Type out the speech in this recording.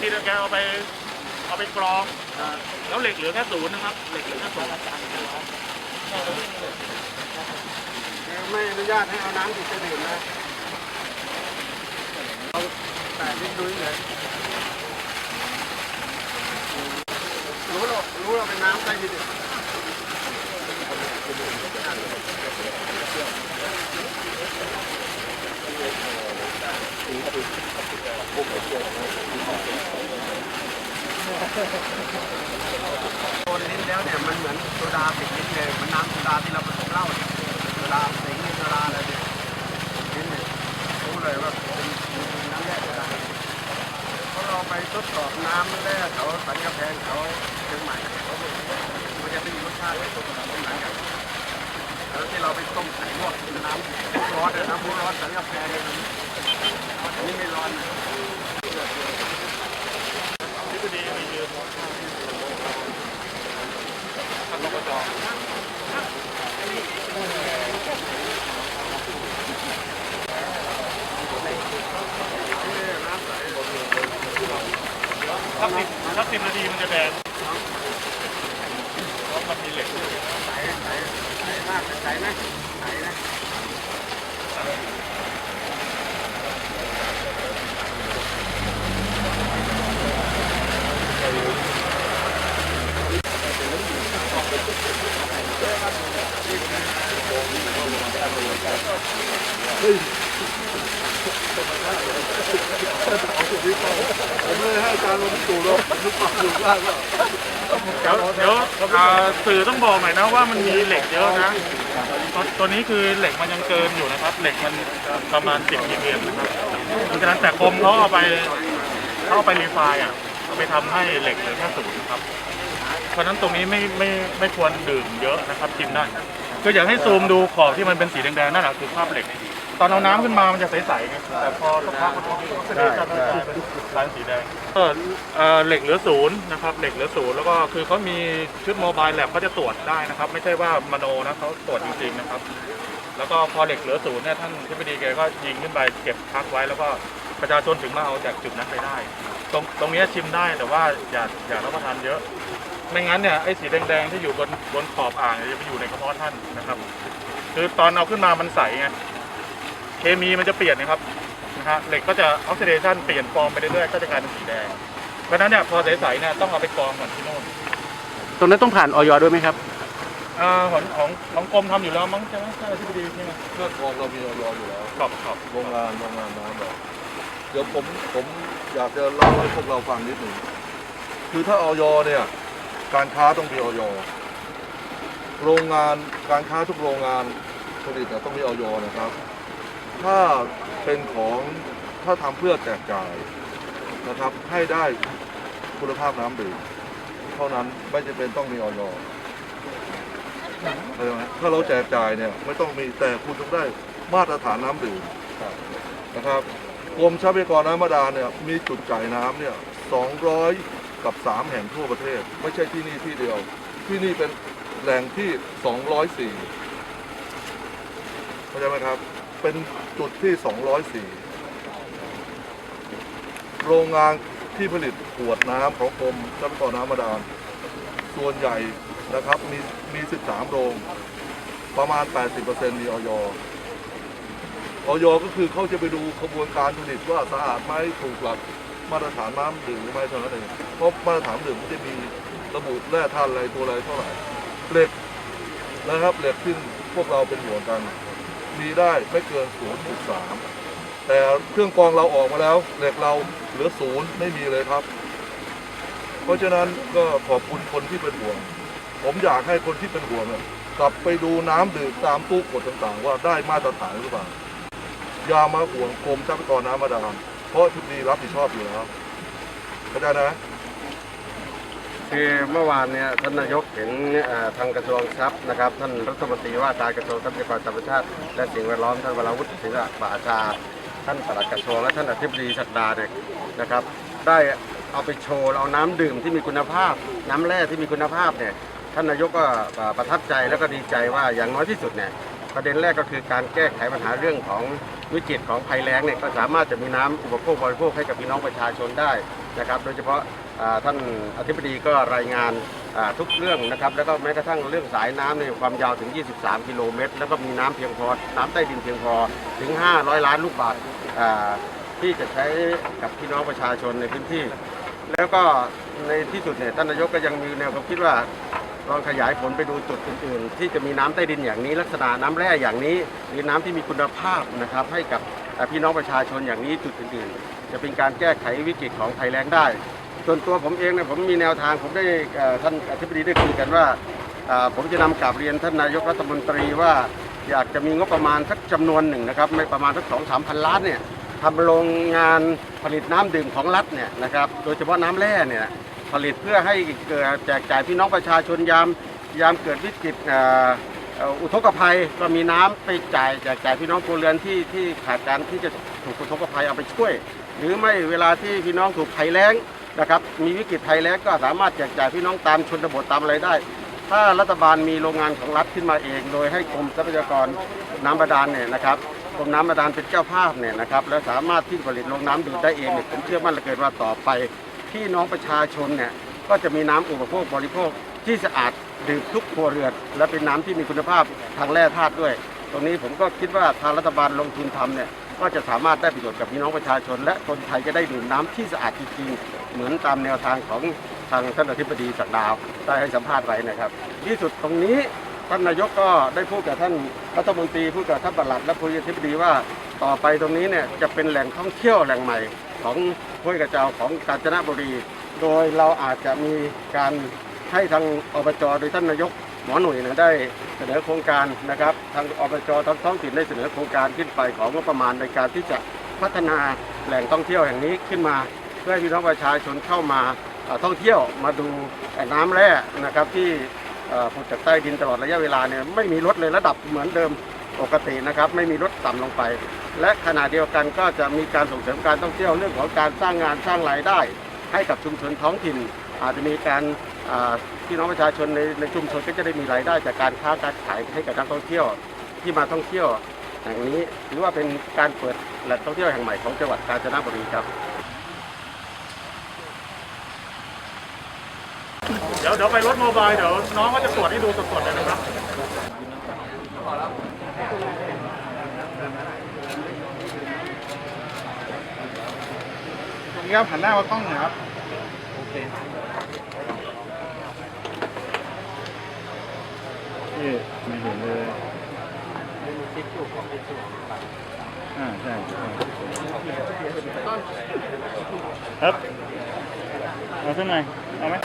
ที่แกเอาไปเอาไปกรองอ่าแล้วเหล็กเหลือแค่ศูนย์นะครับเหล็กเหลือแค่ศูนย์ไม่อนุญาตให้เอาน้ำดิบไปดื่มนะเอาแต่นิดนุ้ยเลยรู้หรอกรู้เราเป็นน้ำใต้ดิน โดนลิ้นแล้วเนี่ยมันเหมือนโซดาติดลิ้นเลยมันน้ำโซดาที่เราผสมเหล้าเนี่ยโซดาสิงห์โซดาอะไรเนี่ยลิ้นเนี่ยรู้เลยว่าเป็นน้ำแร่โซดาเพราะเราไปทดสอบน้ำแร่เขาสันกระแพงเขาเชียงใหม่เขาบอกมันจะไม่มีรสชาติไม่ตรงกับที่ไหนกันแล้วที่เราไปต้มไข่ลวกเป็นน้ำร้อนเลยน้ำร้อนสันกระแพงเลยอันนี้ไม่ร้อนนะ ดีไปยืนท่านรปจสักสิบสักสิบนาทีมันจะแดงเพราะมันมีเหล็กใสใสใสมากใสไหมใสนะ ผมเลยให้อารลงที่ตู่ลงนึกปล่างว่าเดี๋ยวเดี๋ยวอ่าสื่อต้องบอกหน่อยนะว่ามันมีเหล็กเยอะนะตัวตัวนี้คือเหล็กมันยังเกินอยู่นะครับ เหล็กมันประมาณ 10มิลลิเมตรนะครับเพราะฉะนั้นแต่กรมเขาเอาไปเขาเอาไปรีไฟน์อะเอาไปทำให้เหล็กเหลือแค่ศูนย์ครับ ราะฉะนั้นตรงนี้ไม่ไม่ไม่ควรดื่มเยอะนะครับกินได้ก็อยากให้ซูมดูขอบที่มันเป็นสีแดงๆนั่นแหละคือภาพเหล็ก ตอนเอาน้ำขึ้นมามันจะใสๆไงแต่พอสักพักมันก็จะกลายเป็นสารสีแดงเออเออเหล็กเหลือศูนย์นะครับเหล็กเหลือศูนย์แล้วก็คือเขามีชุดโมบายแลบเขาจะตรวจได้นะครับ ไม่ใช่ว่ามโนนะเขาตรวจจริงๆนะครับ แล้วก็พอเหล็กเหลือศูนย์เนี่ยท่านที่ปดีแกก็ยิงขึ้นไปเก็บพักไว้แล้วก็ประชาชนถึงมาเอาจากจุดนั้นไปได้ ตรงตรงนี้ชิมได้แต่ว่าอย่าอย่ารับประทานเยอะ ไม่งั้นเนี่ยไอ้สีแดงๆที่อยู่บนบนขอบอ่างเนี่ยจะไปอยู่ในกระเพาะท่านนะครับ คือตอนเอาขึ้นมามันใสไงเคมีมันจะเปลี่ยนนะครับนะฮะเหล็กก็จะออกซิเดชันเปลี่ยนฟอร์มไปเรื่อยๆก็จะกลายเป็นสีแดงเพราะฉะนั้นเนี่ยพอใสๆเนี่ยต้องเอาไปกรองก่อนที่โน่นตรงนั้นต้องผ่านออยด้วยไหมครับอ่าของของของกรมทำอยู่แล้วมั้งใช่ไหมใช่ที่ปดีใช่ไหมเครื่องกรองเรามีออยอยู่แล้วขอบขอบโรงงานโรงงานน้ำเราเดี๋ยวผมผมอยากจะเล่าให้พวกเราฟังนิดหนึ่งคือถ้าออยเนี่ย การค้าต้องมีออยโรงงานการค้าทุกโรงงานผลิตเนี่ยต้องมีออยนะครับ ถ้าเป็นของถ้าทำเพื่อแจกจ่ายนะครับ ให้ได้คุณภาพน้ำดื่มเท่านั้นไม่จำเป็นต้องมีออยเข้าใจไหมถ้าเราแจกจ่ายเนี่ยไม่ต้องมีแต่คุณต้องได้มาตรฐานน้ำดื่มนะครับกรมทรัพยากรน้ำบาดาลเนี่ยมีจุดจ่ายน้ำเนี่ย200 กับ 3 แห่งทั่วประเทศ ไม่ใช่ที่นี่ที่เดียว ที่นี่เป็นแหล่งที่ 204เข้าใจไหมครับ เป็นจุดที่ 204 โรงงานที่ผลิตขวดน้ำของกรมทรัพยากรน้ำบาดาลส่วนใหญ่นะครับมีมี 13 โรง ประมาณ 80%มีออยออยก็คือเขาจะไปดูขบวนการผลิตว่าสะอาดไหมถูกหลัก มาตรฐานน้ำดื่มหรือไม่เท่านั้นเองเพราะมาตรฐานดื่มมันจะมีระบุแร่ธาตุอะไรตัวอะไรเท่าไหร่เหล็กนะครับเหล็กที่พวกเราเป็นห่วงกัน มีได้ไม่เกิน0.3แต่เครื่องกรองเราออกมาแล้วเหล็กเราเหลือศูนย์ไม่มีเลยครับ เพราะฉะนั้นก็ขอบคุณคนที่เป็นห่วง ผมอยากให้คนที่เป็นห่วงเนี่ยกลับไปดูน้ำดื่มตามตู้กดต่างๆ ว่าได้มาตรฐานหรือเปล่าอย่ามาห่วงกรมทรัพยากรน้ำบาดาล เพราะทุกดีรับผิดชอบอยู่แล้วเข้าใจนะ คือเมื่อวานเนี่ยท่านนายกเห็นเอ่อทางกระทรวงทรัพย์นะครับ ท่านรัฐมนตรีว่าการกระทรวงทรัพยากรธรรมชาติ และสิ่งแวดล้อมท่านวราวุฒิศิลปะอาชา ท่านปลัดกระทรวงและท่านอธิบดีศักดาเนี่ยนะครับ ได้เอาไปโชว์เอาน้ำดื่มที่มีคุณภาพ น้ำแร่ที่มีคุณภาพเนี่ยท่านนายกก็เอ่อประทับใจแล้วก็ดีใจว่าอย่างน้อยที่สุดเนี่ยประเด็นแรกก็คือการแก้ไขปัญหาเรื่องของ วิกฤตของภัยแล้งเนี่ยก็สามารถจะมีน้ำอุปโภคบริโภคให้กับพี่น้องประชาชนได้นะครับ โดยเฉพาะท่านอธิบดีก็รายงานทุกเรื่องนะครับ แล้วก็แม้กระทั่งเรื่องสายน้ำในความยาวถึง 23 กิโลเมตร แล้วก็มีน้ำเพียงพอ น้ำใต้ดินเพียงพอถึง 500 ล้านลูกบาศก์ที่จะใช้กับพี่น้องประชาชนในพื้นที่ แล้วก็ในที่สุดเนี่ยท่านนายกก็ยังมีแนวความคิดว่า ลองขยายผลไปดูจุดอื่นๆ ที่จะมีน้ำใต้ดินอย่างนี้ ลักษณะน้ำแร่อย่างนี้หรือน้ำที่มีคุณภาพนะครับ ให้กับพี่น้องประชาชนอย่างนี้จุดอื่นๆ จะเป็นการแก้ไขวิกฤตของภัยแล้งได้ ส่วนตัวผมเองเนี่ยผมมีแนวทางผมได้ท่านอธิบดีได้คุยกันว่า ผมจะนำกลับเรียนท่านนายกรัฐมนตรีว่าอยากจะมีงบประมาณสักจำนวนหนึ่งนะครับไม่ประมาณสักสองสามพันล้านเนี่ยทำโรงงานผลิตน้ำดื่มของรัฐเนี่ยนะครับโดยเฉพาะน้ำแร่เนี่ย ผลิตเพื่อให้เกิดแจกจ่ายพี่น้องประชาชนยามยามเกิดวิกฤตอุทกภัยก็มีน้ำไปจ่ายแจกจ่ายพี่น้องครัวเรือนที่ที่ขาดการที่จะถูกอุทกภัยเอาไปช่วย หรือไม่เวลาที่พี่น้องถูกภัยแล้งนะครับมีวิกฤตภัยแล้งก็สามารถแจกจ่ายพี่น้องตามชนบทตามอะไรได้ ถ้ารัฐบาลมีโรงงานของรัฐขึ้นมาเอง โดยให้กรมทรัพยากรน้ำบาดาลเนี่ยนะครับกรมน้ำบาดาลเป็นเจ้าภาพเนี่ยนะครับและสามารถที่ผลิตโรงน้ำดื่มได้เองเนี่ยผมเชื่อมั่นเหลือเกินว่าต่อไป พี่น้องประชาชนเนี่ยก็จะมีน้ำอุปโภคบริโภคที่สะอาดดื่มทุกครัวเรือน และเป็นน้ำที่มีคุณภาพทางแร่ธาตุด้วย ตรงนี้ผมก็คิดว่าทางรัฐบาลลงทุนทำเนี่ยก็จะสามารถได้ประโยชน์กับพี่น้องประชาชน และคนไทยจะได้ดื่มน้ำที่สะอาดจริงๆเหมือนตามแนวทางของทางท่านอธิบดีศักดาวได้ให้สัมภาษณ์ไว้นะครับ ที่สุดตรงนี้ ท่านนายกก็ได้พูดกับท่านรัฐมนตรีพูดกับท่านปลัดและผู้อธิบดีว่าต่อไปตรงนี้เนี่ยจะเป็นแหล่งท่องเที่ยวแหล่งใหม่ของห้วยกระเจ้าของกาญจนบุรี โดยเราอาจจะมีการให้ทางอบจโดยท่านนายกหมอหนุ่ยเนี่ยได้เสนอโครงการนะครับ ทางอบจท้องท้องถิ่นได้เสนอโครงการขึ้นไปของงบประมาณในการที่จะพัฒนาแหล่งท่องเที่ยวแห่งนี้ขึ้นมา เพื่อให้พี่น้องประชาชนเข้ามาท่องเที่ยวมาดูแอ่งน้ำแร่นะครับที่ เอ่อผุดจากใต้ดินตลอดระยะเวลาเนี่ยไม่มีลดเลยระดับเหมือนเดิมปกตินะครับไม่มีลดต่ำลงไป และขณะเดียวกันก็จะมีการส่งเสริมการท่องเที่ยวเรื่องของการสร้างงานสร้างรายได้ ให้กับชุมชนท้องถิ่น อาจจะมีการพี่น้องประชาชนในในชุมชนก็จะได้มีรายได้จากการค้าการขายให้กับนักท่องเที่ยวที่มาท่องเที่ยวแห่งนี้ถือว่าเป็นการเปิดแหล่งท่องเที่ยวแห่งใหม่ของจังหวัดกาญจนบุรีครับ เดี๋ยวเดี๋ยวไปรถโมบายเดี๋ยวน้องก็จะตรวจให้ดูสดๆเลยนะครับตรงนี้ครับหันหน้ามากล้องหนะครับนี่ไม่เห็นเลย อ่ครับเอาสักหน่อยเอาไหม